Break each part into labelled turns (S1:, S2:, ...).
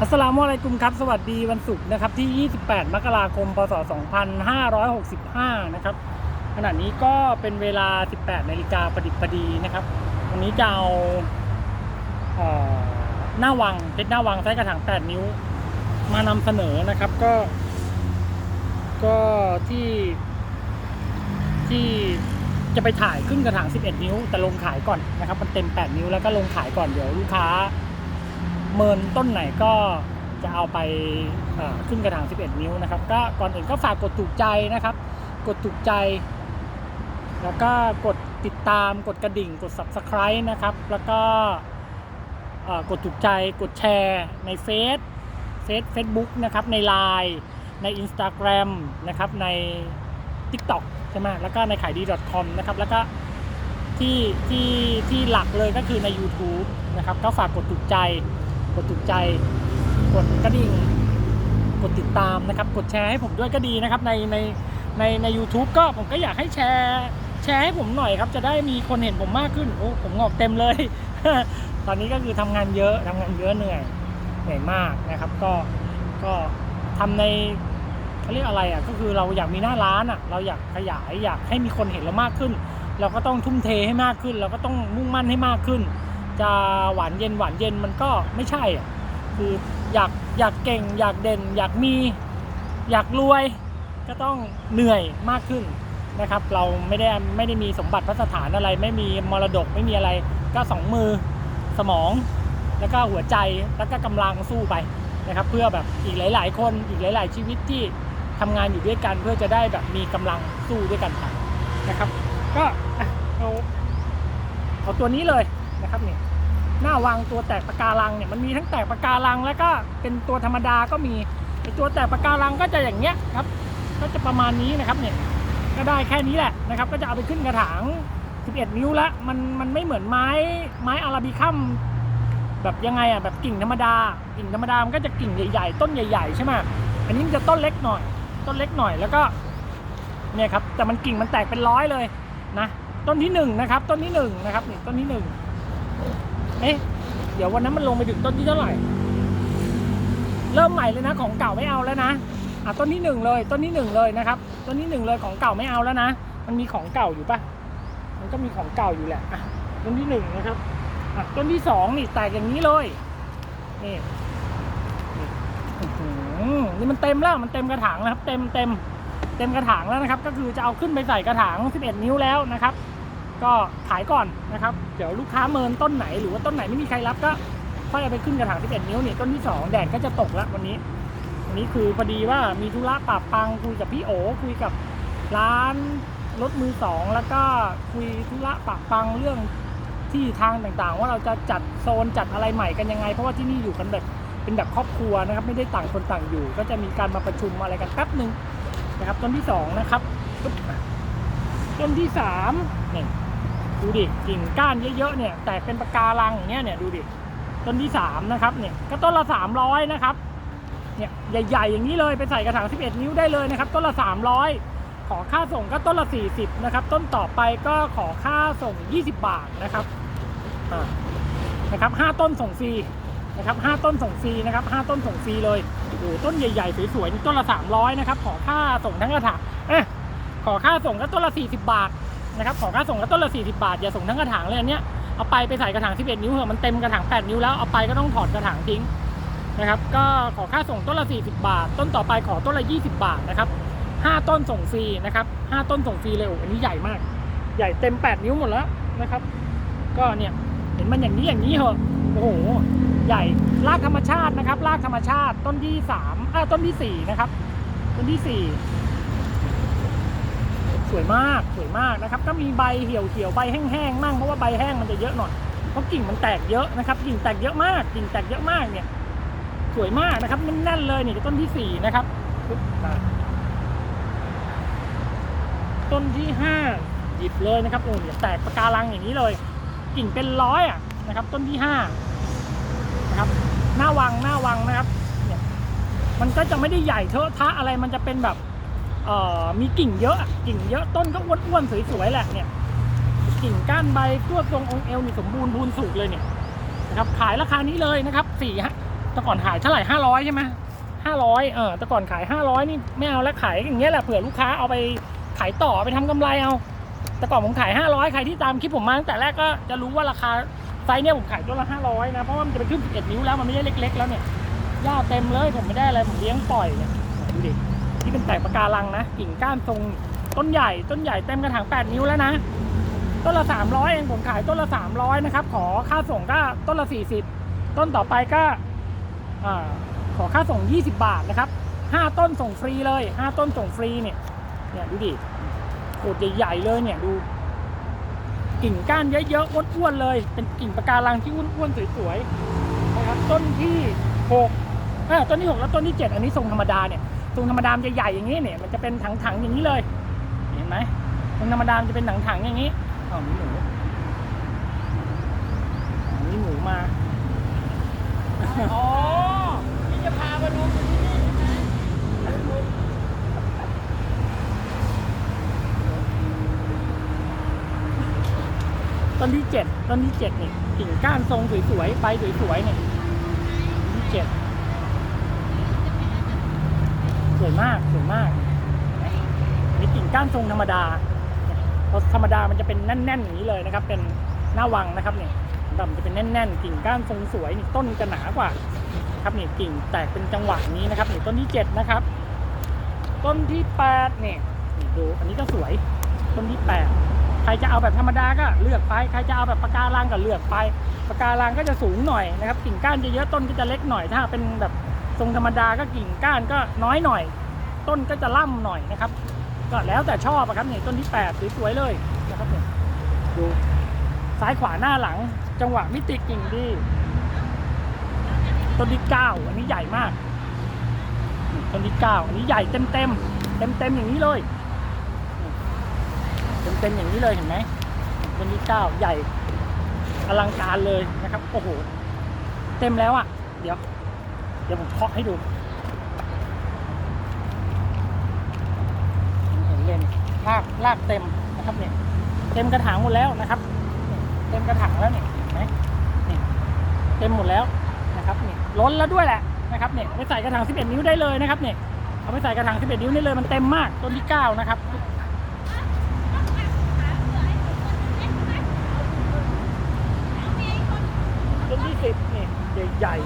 S1: อัสสลามุอะลัยกุมครับ สวัสดีวันศุกร์นะครับที่ 28 มกราคม พศ 2565 นะครับขณะนี้ก็เป็นเวลา 18 นาฬิกาประดิษฐ์ประดีนะครับ วันนี้จะเอาเออหน้าวังเพชรหน้าวังไส้กระถาง 8 นิ้ว มานำเสนอนะครับก็ ก็ที่ที่จะไปถ่ายขึ้นกระถาง 11 นิ้ว แต่ลงขายก่อนนะครับ มันเต็ม 8 นิ้วแล้วก็ลงขายก่อนเดี๋ยวลูกค้า เมินต้นไหนก็จะเอาไปขึ้นกระถาง 11 นิ้วนะครับ ก็ก่อนอื่นก็ฝากกดถูกใจนะครับ กดถูกใจ แล้วก็กดติดตามกดกระดิ่งกด subscribe นะครับ แล้วก็กดถูกใจกดแชร์ในเฟซเฟซเฟซบุ๊กนะครับใน Line ใน Instagram นะครับใน TikTok ใช่ไหมแล้วก็ในขายดี .com นะครับ แล้วก็ที่ที่ที่หลักเลยก็คือใน YouTube นะครับ ก็ฝากกดถูกใจ กดถูกใจ กดกระดิ่ง กดติดตามนะครับ กดแชร์ให้ผมด้วยก็ดีนะครับ ในในในใน u t u b e ก็ผมก็อยากให้แชร์แชร์ให้ผมหน่อยครับจะได้มีคนเห็นผมมากขึ้นโอ้ผมงอกเต็มเลย ตอนนี้ก็คือทำงานเยอะทำงานเยอะเหนื่อยเหนื่อยมากนะครับ ก็ก็ทำในเขาเรียกอะไรอะก็คือเราอยากมีหน้าร้านอะเราอยากขยายอยากให้มีคนเห็นเรามากขึ้น เราก็ต้องทุ่มเทให้มากขึ้น เราก็ต้องมุ่งมั่นให้มากขึ้น จะหวานเย็นหวานเย็นมันก็ไม่ใช่อะคืออยากอยากเก่ง อยากเด่น อยากมีอยากรวยก็ต้องเหนื่อยมากขึ้นนะครับ เราไม่ได้ไม่ได้มีสมบัติพระสถานอะไร ไม่มีมรดกไม่มีอะไรก็สองมือสมองแล้วก็หัวใจแล้วก็กำลังสู้ไปนะครับ เพื่อแบบอีกหลาย ๆ คนอีกหลาย ๆ ชีวิตที่ทำงานอยู่ด้วยกัน เพื่อจะได้แบบมีกำลังสู้ด้วยกันนะครับ ก็เอาเอาตัวนี้เลยนะครับเนี่ย หน้าวางตัวแตกปะการังเนี่ยมันมีทั้งแตกปะการังแล้วก็เป็นตัวธรรมดาก็มีไอตัวแตกปะการังก็จะอย่างเงี้ยครับ ก็จะประมาณนี้นะครับเนี่ยก็ได้แค่นี้แหละนะครับ ก็จะเอาไปขึ้นกระถาง 11 นิ้วละมันมันไม่เหมือนไม้ไม้อาราบิคัมแบบยังไงอะแบบกิ่งธรรมดากิ่งธรรมดามันก็จะกิ่งใหญ่ๆ ต้นใหญ่ๆใช่ไหมอันนี้มันจะต้นเล็กหน่อย ต้นเล็กหน่อยแล้วก็เนี่ยครับแต่มันกิ่งมันแตกเป็นร้อยเลยนะต้นที่หนึ่งนะครับต้นที่หนึ่งนะครับนี่ต้นที่หนึ่ง เอ๊ะเดี๋ยววันนั้นมันลงไปถึงต้นที่เท่าไหร่ เริ่มใหม่เลยนะของเก่าไม่เอาแล้วนะอะต้นที่หนึ่งเลยต้นที่หนึ่งเลยนะครับ ต้นที่หนึ่งเลยของเก่าไม่เอาแล้วนะ มันมีของเก่าอยู่ปะมันก็มีของเก่าอยู่แหละอะต้นที่หนึ่งนะครับอะต้นที่สองนี่แตกอย่างนี้เลยนี่นี่มันเต็มแล้วมันเต็มกระถางแล้วครับ เต็มเต็มเต็มกระถางแล้วนะครับ ก็คือจะเอาขึ้นไปใส่กระถาง 11 นิ้วแล้วนะครับ ก็ขายก่อนนะครับ เดี๋ยวลูกค้าเมินต้นไหนหรือว่าต้นไหนไม่มีใครรับก็ค่อยเอาไปขึ้นกระถาง11นิ้วเนี่ยต้นที่ 2 แดดก็จะตกแล้ววันนี้วันนี้คือพอดีว่ามีธุระปราบปังคุยกับพี่โอคุยกับร้านรถมือสองแล้วก็คุยธุระปราบปังเรื่องที่ทางต่างๆ ว่าเราจะจัดโซนจัดอะไรใหม่กันยังไง เพราะว่าที่นี่อยู่กันแบบเป็นแบบครอบครัวนะครับ ไม่ได้ต่างคนต่างอยู่ ก็จะมีการมาประชุมอะไรกันแป๊บหนึ่งนะครับต้นที่สองนะครับต้นที่สามนี่ ดูดิกิ่งก้านเยอะๆเนี่ยแตกเป็นปะการังอย่างเงี้ยเนี่ยดูดิต้นที่สามนะครับเนี่ยก็ต้นละสามร้อยนะครับเนี่ยใหญ่ๆอย่างนี้เลยไปใส่กระถาง 11 นิ้วได้เลยนะครับต้นละสามร้อยขอค่าส่งก็ต้นละ 40นะครับต้นต่อไปก็ขอค่าส่ง 20 บาทนะครับนะครับห้าต้นส่งฟรีนะครับห้าต้นส่งฟรีนะครับห้าต้นส่งฟรีเลยโอ้หต้นใหญ่ๆสวยๆนี่ต้นละ 300นะครับขอค่าส่งทั้งกระถางเอ๊ะขอค่าส่งก็ต้นละ 40 บาท นะครับขอค่าส่งก็ต้นละ 40 บาท อย่าส่งทั้งกระถางเลยอันเนี้ยเอาไปไปใส่กระถาง 11 นิ้วเหอะมันเต็มกระถาง 8 นิ้วแล้วเอาไปก็ต้องถอดกระถางทิ้งนะครับก็ขอค่าส่งต้นละ 40 บาท ต้นต่อไปขอต้นละ 20 บาทนะครับ5ต้นส่งฟรีนะครับ5ต้นส่งฟรีเลยโอ้อันนี้ใหญ่มาก ใหญ่เต็ม 8 นิ้วหมดแล้วนะครับ ก็เนี่ยเห็นมันอย่างนี้อย่างนี้เหอะโอ้โหใหญ่รากธรรมชาตินะครับรากธรรมชาติต้นที่3อ่าต้นที่4นะครับต้นที่4 สวยมากสวยมากนะครับ ก็มีใบเหี่ยวเหี่ยวใบแห้งๆมั่งเพราะว่าใบแห้งมันจะเยอะหน่อยเพราะกิ่งมันแตกเยอะนะครับ กิ่งแตกเยอะมากกิ่งแตกเยอะมากเนี่ย สวยมากนะครับแน่นๆเลยนี่ต้นที่สี่นะครับต้นที่ห้าหยิบเลยนะครับโอ้เนี่ยแตกประการังอย่างนี้เลย กิ่งเป็นร้อยอะนะครับ ต้นที่ห้านะครับหน้าวังหน้าวังนะครับ เนี่ย มันก็จะไม่ได้ใหญ่เทอะทะอะไรมันจะเป็นแบบ เอ่อมีกิ่งเยอะอะกิ่งเยอะต้นก็อ้วนๆสวยๆแหละเนี่ย กิ่งก้านใบตัวทรงองค์เอวนี่สมบูรณ์พูนสุกเลยเนี่ยนะครับขายราคานี้เลยนะครับสี่ฮะแต่ก่อนขายเท่าไหร่ห้าร้อยใช่ไหมห้าร้อยเออแต่ก่อนขายห้าร้อยนี่ไม่เอาแล้วขายอย่างเงี้ยแหละเผื่อลูกค้าเอาไปขายต่อไปทำกำไรเอา แต่ก่อนผมขายห้าร้อยใครที่ตามคลิปผมมาตั้งแต่แรกก็จะรู้ว่าราคาไซส์เนี่ยผมขายตัวละห้าร้อยนะเพราะว่ามันจะไปขึ้น11นิ้วแล้วมันไม่ใช่เล็ก ๆ แล้วเนี่ยหญ้าเต็มเลยผมไม่ได้อะไรผมเลี้ยงปล่อยเนี่ยดูดิ ที่เป็นแตกปะการังนะ กิ่งก้านทรงต้นใหญ่ต้นใหญ่เต็มกระถาง 8 นิ้วแล้วนะ ต้นละ 300 เองผมขายต้นละ 300 นะครับ ขอค่าส่งก็ต้นละ 40 ต้นต่อไปก็ขอค่าส่ง 20 บาทนะครับ 5 ต้นส่งฟรีเลย 5 ต้นส่งฟรีเนี่ยเนี่ยดูดิโคตรใหญ่ๆเลยเนี่ยดูกิ่งก้านเยอะๆอ้วนๆเลย เป็นกิ่งปะการังที่อ้วนๆสวยๆนะครับต้นที่6เออต้นที่ 6 แล้วต้นที่ 7 อันนี้ทรงธรรมดาเนี่ย ทรงธรรมดามนจะใหญ่อย่างนี้เนี่ยมันจะเป็นถังๆอย่างนี้เลย เห็นไหมทรงธรรมดามนจะเป็นถังๆอย่างนี้อ้าวมีหมูมีหมูมา
S2: อ๋อที่จะพามาดูที่นี่ใช่ไหม
S1: ต้นที่เจ็ดต้นที่เจ็ดนี่กิ่งก้านทรงสวยๆใบสวยๆเนี่ยต้นที่เจ็ดส วยมากสวยมากนี่กิ่งก้านทรงธรรมดาพราะธรรมดามันจะเป็นแน่นๆอย่างนี้เลยนะครับ เป็นหน้าวังนะครับเนี่ยดำจะเป็นแน่นๆ กิ่งก้านทรงสวยนี่ต้นจะหนากว่าครับเนี่ยกิ่งแตกเป็นจังหวะนี้นะครับเนี่ยต้นที่เจ็ดนะครับ ต้นที่แปดเนี่ยดูอันนี้ก็สวยต้นที่แปดใครจะเอาแบบธรรมดาก็เลือกไป ใครจะเอาแบบปากการังก็เลือกไปปากการังก็จะสูงหน่อยนะครับ กิ่งก้านจะเยอะต้นก็จะเล็กหน่อยถ้าเป็นแบบ ทรงธรรมดาก็กิ่งก้านก็น้อยหน่อย ต้นก็จะล่ำหน่อยนะครับ ก็แล้วแต่ชอบอะครับนี่ต้นที่แปดสวยๆเลยนะครับเนี่ยดูซ้ายขวาหน้าหลัง จังหวะมิติกิ่งดี ต้นที่เก้าอันนี้ใหญ่มากต้นที่เก้าอันนี้ใหญ่เต็มเต็มเต็มเต็มๆอย่างนี้เลยเต็มๆอย่างนี้เลยเห็นไหมเป็นที่เก้าใหญ่อลังการเลยนะครับโอ้โหเต็มแล้วอะ เดี๋ยว เดี๋ยวผมเคาะให้ดูเห็นเลยนี่ลากลากเต็มนะครับเนี่ยเต็มกระถางหมดแล้วนะครับ เต็มกระถางแล้วเนี่ยเห็นไหมนี่เต็มหมดแล้วนะครับเนี่ยล้นแล้วด้วยแหละนะครับเนี่ยไปใส่กระถาง 11 นิ้วได้เลยนะครับเนี่ยเอาไปใส่กระถาง 11 นิ้วได้เลยมันเต็มมากต้นที่ 9 นะครับต้นที่สิบนี่ใหญ่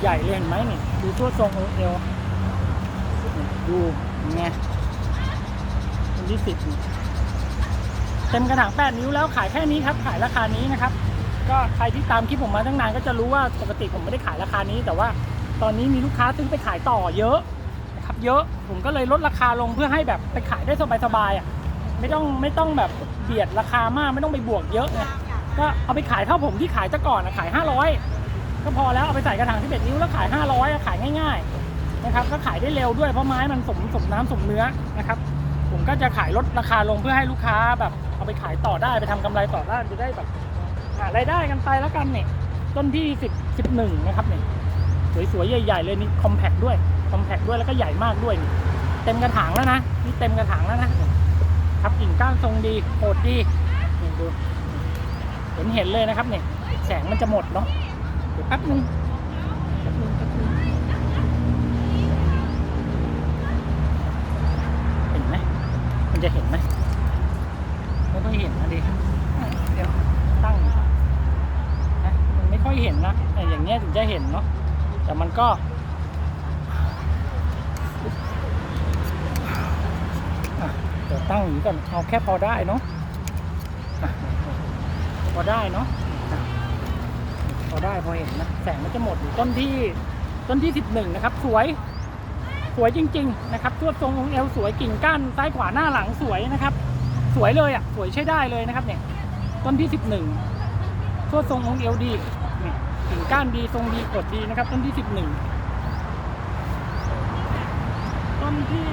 S1: ใหญ่ๆเลยเห็นไหมนี่ดูตัวทรงของเอวดูไงต้นที่สิบเต็มกระถางแปดนิ้วแล้วขายแค่นี้ครับ ขายราคานี้นะครับ ก็ใครที่ตามคลิปผมมาตั้งนานก็จะรู้ว่าปกติผมไม่ได้ขายราคานี้ แต่ว่าตอนนี้มีลูกค้าซื้อไปขายต่อเยอะนะครับ เยอะผมก็เลยลดราคาลงเพื่อให้แบบไปขายได้สบายๆอะไม่ต้องไม่ต้องแบบเบียดราคามากไม่ต้องไปบวกเยอะไงก็เอาไปขายเท่าผมที่ขายแต่ก่อนนะขาย500 ก็พอแล้วเอาไปใส่กระถางที่เบ็ดนิ้วแล้วขาย 500อะขายง่ายๆนะครับก็ขายได้เร็วด้วยเพราะไม้มันสมสมน้ำสมเนื้อนะครับ ผมก็จะขายลดราคาลงเพื่อให้ลูกค้าแบบเอาไปขายต่อได้ไปทำกำไรต่อได้จะได้แบบหารายได้กันไปแล้วกันเนี่ยต้นที่10 11นะครับเนี่ยสวยๆใหญ่ๆเลยนี่คอมแพคด้วยคอมแพคด้วยแล้วก็ใหญ่มากด้วยนี่เต็มกระถางแล้วนะนี่เต็มกระถางแล้วนะครับกิ่งก้านทรงดีโหดดีนี่ดูเห็นเห็นเลยนะครับเนี่ยแสงมันจะหมดเนาะ แป๊บนึงแป๊บนึงแป๊บนึงเห็นไหมมันจะเห็นไหมไม่ค่อยเห็นนะดิเดี๋ยวตั้งนะมันไม่ค่อยเห็นนะแต่อย่างเงี้ยถึงจะเห็นเนาะแต่มันก็อะเดี๋ยวตั้งอย่างนี้ก่อนเอาแค่พอได้เนาะอะพอได้เนาะอะ พอได้พอเห็นนะแสงมันจะหมดอยู่ต้นที่ต้นที่สิบหนึ่งนะครับ สวยสวยจริง ๆ นะครับตัวทรงของเอวสวยกิ่งก้านซ้ายขวาหน้าหลังสวยนะครับ สวยเลยอะสวยใช้ได้เลยนะครับเนี่ยต้นที่สิบหนึ่งตัวทรงของเอวดีนี่กิ่งก้านดีทรงดีกดดีนะครับ ต้นที่สิบหนึ่งต้นที่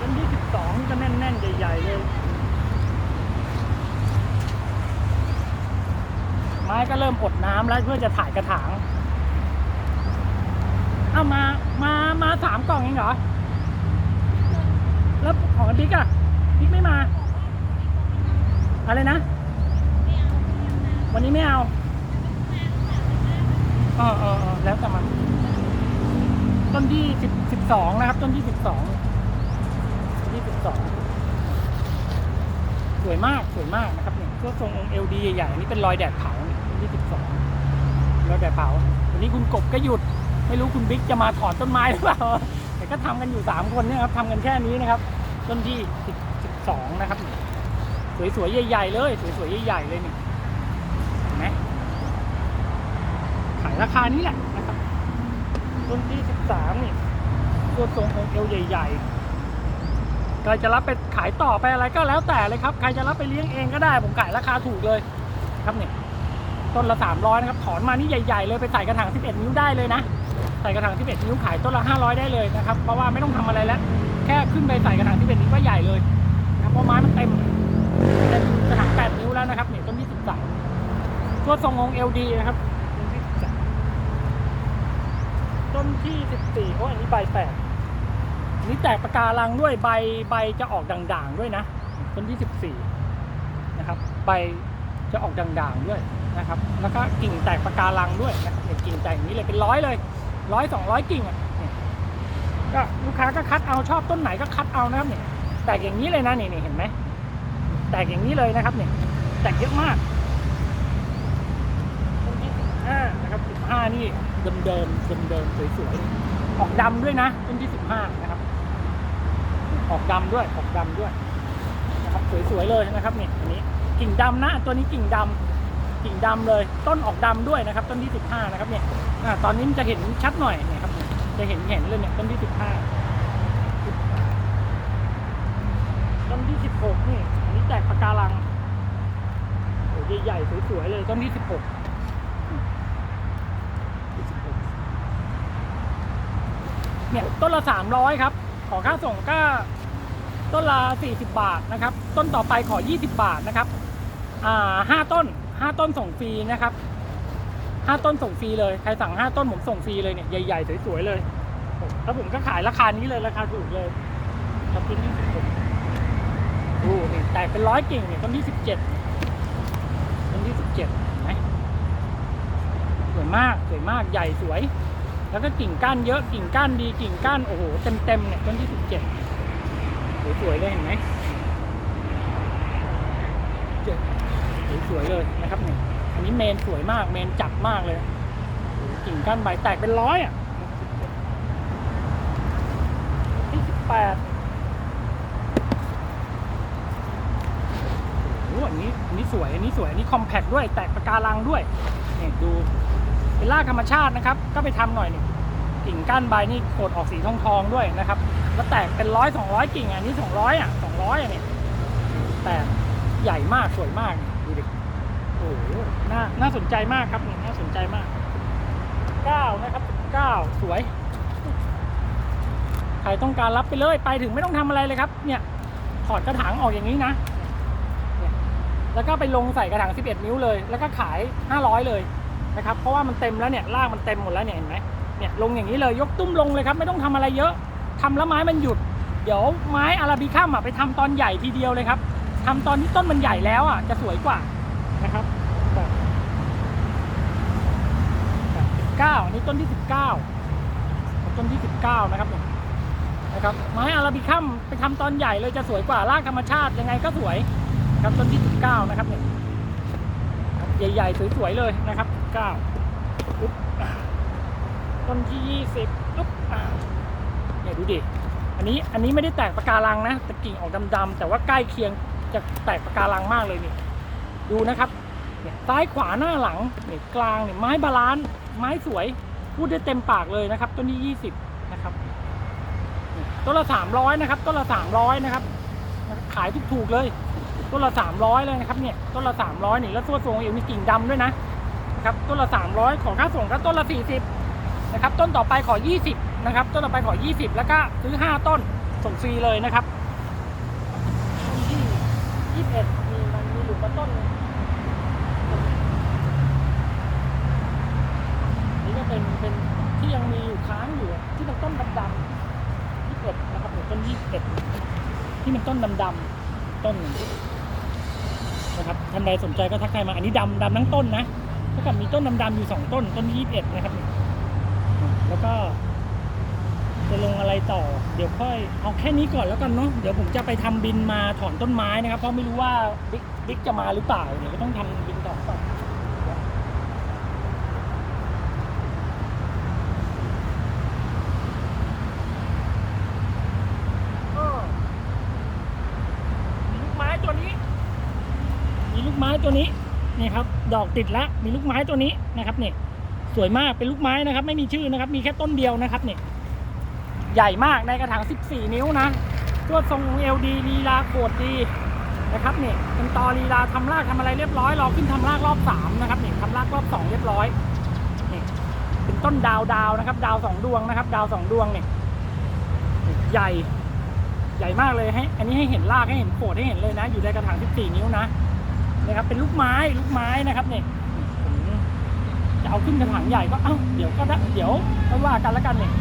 S1: ต้นที่สิบสองก็แน่นๆใหญ่ๆเลย ไม้ก็เริ่มอดน้ำแล้วเพื่อจะถ่ายกระถาง เอามา มา มาสามกล่องเองเหรอ แล้วของบิ๊กอะบิ๊กไม่มา อะไรนะ วันนี้ไม่เอาเออเออเอแล้วแต่มัน ต้นที่สิบสิบสองนะครับ ต้นที่สิบสองต้นที่สิบสอง สวยมาก สวยมากนะครับเนี่ย ตัวทรงองค์เอลดีใหญ่ๆนนี้เป็นรอยแดดเผานี่ต้นที่สิบสองรอยแดดเผาวันนี้คุณกบก็หยุด ไม่รู้คุณบิ๊กจะมาถอนต้นไม้หรือเปล่า แต่ก็ทำกันอยู่สามคนเนี่ยครับทำกันแค่นี้นะครับ ต้นที่สิบสิบสองนะครับเนี่ยสวยๆใหญ่ๆเลย สวยๆใหญ่ๆเลยนี่เห็นไหมขายราคานี้แหละนะครับ ต้นที่สิบสามนี่ตัวทรงองค์เอวใหญ่ๆ ใครจะรับไปขายต่อไปอะไรก็แล้วแต่เลยครับ ใครจะรับไปเลี้ยงเองก็ได้ ผมขายราคาถูกเลยครับเนี่ยต้นละสามร้อยนะครับ ถอนมานี่ใหญ่ๆเลยไปใส่กระถาง 11 นิ้วได้เลยนะ ใส่กระถาง 11 นิ้วขายต้นละ 500 ได้เลยนะครับ เพราะว่าไม่ต้องทำอะไรแล้ว แค่ขึ้นไปใส่กระถาง 11 นิ้วก็ใหญ่เลยนะครับเพราะไม้มันเต็มเต็มกระถาง 8 นิ้วแล้วนะครับเนี่ยต้นที่13ตัวทรงองเอลดีนะครับต้นที่13ต้นที่14โอ้อันนี้ใบแตกอั นนี้แตกปะการังด้วยใบใบจะออกด่างๆด้วยนะต้นที่ 14 นะครับ ใบจะออกด่างๆด้วยนะครับ แล้วก็กิ่งแตกปะการังด้วยนะครับเนี่ยกิ่งแตกอย่างนี้เลยเป็นร้อยเลยร้อยสองร้อยกิ่งอะก็ลูกค้าก็คัดเอาชอบต้นไหนก็คัดเอานะครับเนี่ยแตกอย่างนี้เลยนะนี่นี่เห็นไหมแตกอย่างนี้เลยนะครับเนี่ยแตกเยอะมากต้นที่สิบห้านะครับสิบห้านี่เดิมเดิมเดิมเดิมสวยๆออกดำด้วยนะต้นที่สิบห้านะ ออกดำด้วยออกดำด้วยนะครับสวยๆเลยนะครับเนี่ยอันนี้กิ่งดำนะตัวนี้กิ่งดำกิ่งดำเลย ต้นออกดำด้วยนะครับ ต้นที่สิบห้านะครับเนี่ยอ่าตอนนี้จะเห็นชัดหน่อยเนี่ยครับเนี่ยจะเห็นเห็นเลยเนี่ยต้นที่สิบห้าต้นที่สิบหกนี่อันนี้แตกปะการังโอ้ใหญ่ๆสวยๆเลยต้นที่สิบหกเนี่ยต้นละสามร้อยครับ ขอค่าส่งก็ ต้นละ 40 บาทนะครับ ต้นต่อไปขอ 20 บาทนะครับ อ่าห้าต้นห้าต้นส่งฟรีนะครับห้าต้นส่งฟรีเลย ใครสั่งห้าต้นผมส่งฟรีเลยเนี่ย ใหญ่ๆ สวยๆ เลย แล้วผมก็ขายราคานี้เลยราคาถูกเลยครับต้นที่สิบหกดูนี่แตกเป็นร้อยกิ่งเนี่ยต้นที่สิบเจ็ดต้นที่สิบเจ็ดเห็นไหมสวยมากสวยมากใหญ่สวย แล้วก็กิ่งก้านเยอะกิ่งก้านดีกิ่งก้านโอ้โหเต็มๆเนี่ยต้นที่สิบเจ็ด สวยๆเลยเห็นไหมสวยๆเลยนะครับเนี่ยอันนี้เมนสวยมากเมนจับมากเลยกิ่งก้านใบแตกเป็นร้อยอะที่สิบแปดโอ้โหอันนี้อันนี้สวย อันนี้สวย อันนี้คอมแพคด้วย แตกประการังด้วยเนี่ยดูเป็นรากธรรมชาตินะครับ ก็ไปทำหน่อยหนึ่งกิ่งก้านใบนี่โขดออกสีทองทองด้วยนะครับ แล้วแตกเป็นร้อยสองร้อยกิ่งอันนี้สองร้อยอะสองร้อยอะเนี่ยแตกใหญ่มากสวยมากดูดิโอ้โหน่าน่าสนใจมากครับน่าสนใจมากเก้านะครับเก้าสวยใครต้องการรับไปเลยไปถึงไม่ต้องทำอะไรเลยครับ เนี่ยถอดกระถางออกอย่างนี้นะแล้วก็ไปลงใส่กระถาง 11 นิ้วเลย แล้วก็ขาย 500 เลยนะครับ เพราะว่ามันเต็มแล้วเนี่ยรากมันเต็มหมดแล้วเนี่ยเห็นไหมเนี่ยลงอย่างนี้เลย ยกตุ้มลงเลยครับ ไม่ต้องทำอะไรเยอะ ทำแล้วไม้มันหยุด เดี๋ยวไม้อาราบิคัมอะไปทำตอนใหญ่ทีเดียวเลยครับทำตอนที่ต้นมันใหญ่แล้วอะจะสวยกว่านะครับสิบเก้าอันนี้ต้นที่สิบเก้าต้นที่สิบเก้านะครับนะครับไม้อาราบิคัมไปทำตอนใหญ่เลยจะสวยกว่า รากธรรมชาติยังไงก็สวยครับต้นที่สิบเก้านะครับเนี่ยใหญ่ๆสวยๆเลยนะครับเก้าอุ๊บต้นที่ยี่สิบอุ๊บอ่า เนี่ยดูดิ อันนี้อันนี้ไม่ได้แตกปะการังนะแต่กิ่งออกดำๆแต่ว่าใกล้เคียงจะแตกปะการังมากเลยนี่ ดูนะครับเนี่ยซ้ายขวาหน้าหลังเนี่ยกลางเนี่ยไม้บาลานซ์ไม้สวย พูดได้เต็มปากเลยนะครับ ต้นที่ยี่สิบนะครับต้นละสามร้อยนะครับต้นละสามร้อยนะครับ ขายถูกๆเลยต้นละสามร้อยเลยนะครับเนี่ยต้นละสามร้อยนี่แล้วตัวทรงเอวมีกิ่งดำด้วยนะนะครับต้นละสามร้อยของค่าส่งก็ต้นละสี่สิบนะครับต้นต่อไปขอยี่สิบ นะครับ ต้นต่อไปขอยี่สิบแล้วก็ซื้อห้าต้นส่งฟรีเลยนะครับต้นที่ยี่สิบเอ็ดมีมันมีหลุมมาต้นหนึ่งนี่ก็เป็นเป็นที่ยังมีอยู่ค้างอยู่ที่มันต้นดำๆยี่สิบเอ็ดนะครับหรือต้นยี่สิบเอ็ดที่มันต้นดำๆต้นหนึ่งนะครับท่านใดสนใจก็ทักทายมาอันนี้ดำดำทั้งต้นนะเท่ากับมีต้นดำๆอยู่สองต้นต้นที่ยี่สิบเอ็ดนะครับแล้วก็ จะลงอะไรต่อ เดี๋ยวค่อยเอาแค่นี้ก่อนแล้วกันเนาะเดี๋ยวผมจะไปทำบินมาถอนต้นไม้นะครับ เพราะไม่รู้ว่าบิ๊กบิ๊กจะมาหรือเปล่าเดี๋ยวก็ต้องทำบินต่อก่อมีลูกไม้ตัวนี้มีลูกไม้ตัวนี้นี่ครับดอกติดล้วมีลูกไม้ตัวนี้นะครับเนี่ยสวยมากเป็นลูกไม้นะครับ ไม่มีชื่อนะครับ มีแค่ต้นเดียวนะครับเนี่ย ใหญ่มากในกระถาง 14 นิ้วนะตัวทรงเอลดีลีลาโคตรดีนะครับเนี่ยเป็นตอลีลาทำรากทำอะไรเรียบร้อยรอขึ้นทำรากรอบ 3 นะครับเนี่ยทำรากรอบ 2 เรียบร้อยนี่เป็นต้นดาวดาวนะครับ ดาวสองดวงนะครับ ดาวสองดวงเนี่ยใหญ่ใหญ่มากเลยให้ อันนี้ให้เห็นรากให้เห็นโขดให้เห็นเลยนะ อยู่ในกระถาง 14 นิ้วนะนะครับเป็นลูกไม้ลูกไม้นะครับเนี่ยจะเอาขึ้นกระถางใหญ่ก็เอ้าเดี๋ยวก็ได้เดี๋ยวค่อยว่ากันแล้วกันเนี่ย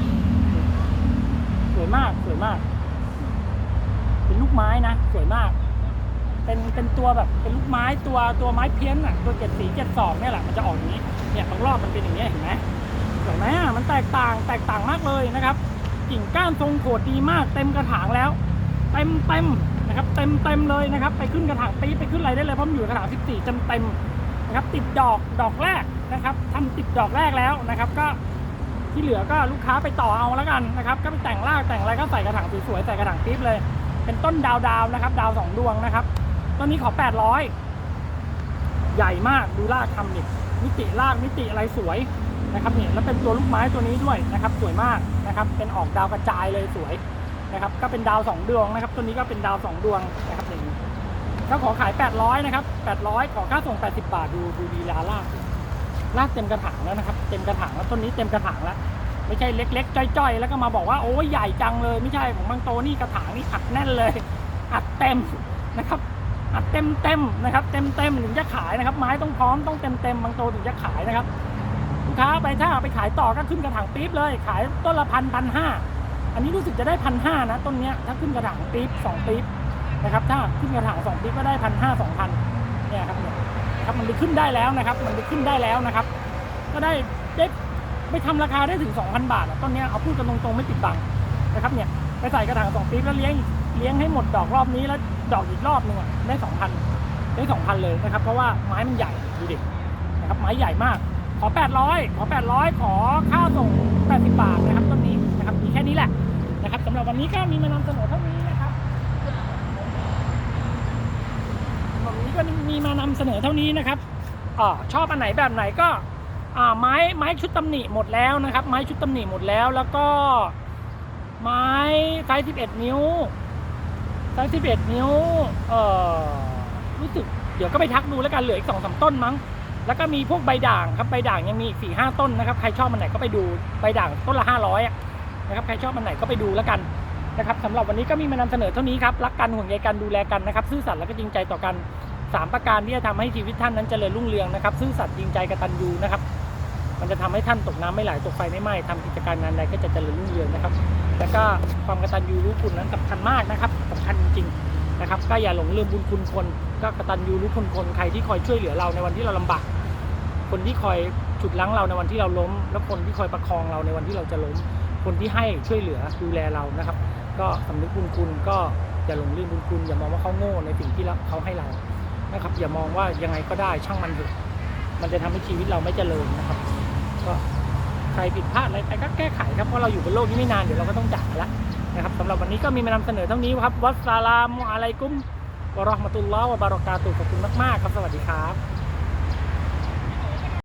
S1: วยมากสวยมาก เป็นลูกไม้นะสวยมาก เป็นเป็นตัวแบบเป็นลูกไม้ตัวตัวไม้เพี้ยนอะตัวเจ็ดสีเจ็ดสองเนี่ยแหละมันจะออกอย่างนี้เนี่ยบางรอบมันเป็นอย่างนี้เห็นไหมสวยไหมมันแตกต่างแตกต่างมากเลยนะครับกิ่งก้านทรงโขดดีมาก เต็มกระถางแล้วเต็มเต็มนะครับ เต็มเต็มเลยนะครับ ไปขึ้นกระถางปีไปขึ้นอะไรได้เลยเพราะมันอยู่กระถางสิบสี่เต็มเต็มนะครับ ติดดอกดอกแรกนะครับทำติดดอกแรกแล้วนะครับ ก็ ที่เหลือก็ลูกค้าไปต่อเอาแล้วกันนะครับ ก็ไปแต่งรากแต่งอะไรก็ใส่กระถางสวยๆใส่กระถางปี๊บเลย เป็นต้นดาวดาวนะครับ ดาวสองดวงนะครับต้นนี้ขอ 800 ใหญ่มากดูรากทำนี่มิติรากมิติอะไรสวยนะครับนี่แล้วเป็นตัวลูกไม้ตัวนี้ด้วยนะครับ สวยมากนะครับ เป็นออกดาวกระจายเลยสวยนะครับ ก็เป็นดาวสองดวงนะครับ ตัวนี้ก็เป็นดาวสองดวงนะครับนี่ก็ขอขาย 800 นะครับ 800 ขอค่าส่ง 80 บาทดูดูดีลาราก ลากเต็มกระถางแล้วนะครับ เต็มกระถางแล้วต้นนี้เต็มกระถางแล้ว ไม่ใช่เล็ก ๆ จ้อยๆ แล้วก็มาบอกว่าโอ้ยใหญ่จังเลย ไม่ใช่ของบางโตนี่กระถางนี่อัดแน่นเลย อัดเต็มนะครับอัดเต็มเต็มๆนะครับ เต็มเต็มๆถึงจะขายนะครับ ไม้ต้องพร้อมต้องเต็มเต็มๆบางโตถึงจะขายนะครับลูกค้าไปถ้าเอาไปขายต่อก็ขึ้นกระถางปี๊บเลย ขายต้นละพันพันห้าอันนี้รู้สึกจะได้พันห้านะต้นเนี้ยถ้าขึ้นกระถางปี๊บสองปี๊บนะครับ ถ้าขึ้นกระถางสองปี๊บก็ได้พันห้าสองพัน มันไปขึ้นได้แล้วนะครับ มันไปขึ้นได้แล้วนะครับ ก็ได้ได้ไปทำราคาได้ถึง 2,000 บาทต้นนี้เอาพูดกันตรงๆไม่ปิดบังนะครับเนี่ยไปใส่กระถางสองปี๊บแล้วเลี้ยงเลี้ยงให้หมดดอกรอบนี้แล้วดอกอีกรอบหนึงได้ 2,000 ได้ 2,000 เลยนะครับ เพราะว่าไม้มันใหญ่ดูดินะครับไม้ใหญ่มาก ขอ 800 ขอ 800 ขอค่าส่ง 80 บาทนะครับต้นนี้นะครับมีแค่นี้แหละนะครับสำหรับวันนี้ก็มีมานำเสนอเท่านี้นะครับวั นี้ก็มีมานำเสนอเท่านี้นะครับอชอบอันไหนแบบไหนก็ไม้ไม้ชุดตำหนิหมดแล้วนะครับ ไม้ชุดตำหนิหมดแล้วแล้วก็ไม้ไซส์11 นิ้วไซส์11 นิ้วเอ่อรู้สึกเดี๋ยวก็ไปทักดูแล้วกันเหลืออีกสองสามต้นมั้ง แล้วก็มีพวกใบด่างครับใบด่างยังมีอีกสี่ห้าต้นนะครับใครชอบมันไหนก็ไปดูใบด่างต้นละห้าร้อยนะครับใครชอบมันไหนก็ไปดูแล้วกันนะครับสำหรับวันนี้ก็มีมานำเสนอเท่านี้ครับรักกันห่วงใยกันดูแลกันนะครับ ซื่อสัตย์และก็จริงใจต่อกัน สามประการที่จะทำให้ชีวิตท่านนั้นเจริญรุ่งเรืองนะครับซื่อสัตย์จริงใจกตัญญูนะครับ มันจะทำให้ท่านตกน้ำไม่ไหลตกไฟไม่ไหม้ทำกิจการงานใดก็จะเจริญรุ่งเรืองนะครับ แล้วก็ความกตัญญูรู้คุณนั้นสำคัญมากนะครับสำคัญจริงๆนะครับ ก็อย่าหลงลืมบุญคุณคน ก็กตัญญูรู้คุณคนใครที่คอยช่วยเหลือเราในวันที่เราลำบากคนที่คอยฉุดลั้งเราในวันที่เราล้ม และคนที่คอยประคองเราในวันที่เราจะล้ม คนที่ให้ช่วยเหลือดูแลเรานะครับ ก็สำนึกบุญคุณก็อย่าหลงลืมบุญคุณอย่ามองว่าเขาโง่ในสิ่งที่เขาให้เรา นะครับ อย่ามองว่ายังไงก็ได้ช่างมันเถอะมันจะทำให้ชีวิตเราไม่เจริญนะครับ ก็ใครผิดพลาดอะไรไปก็แก้ไขครับเพราะเราอยู่บนโลกนี้ไม่นานเดี๋ยวเราก็ต้องจากละนะครับสำหรับวันนี้ก็มีมานำเสนอเท่านี้ครับวัสสลามอะไรกุ้มวะราะห์มะตุลลอฮ์วะบารอกาตุขอบคุณมากๆครับสวัสดีครับ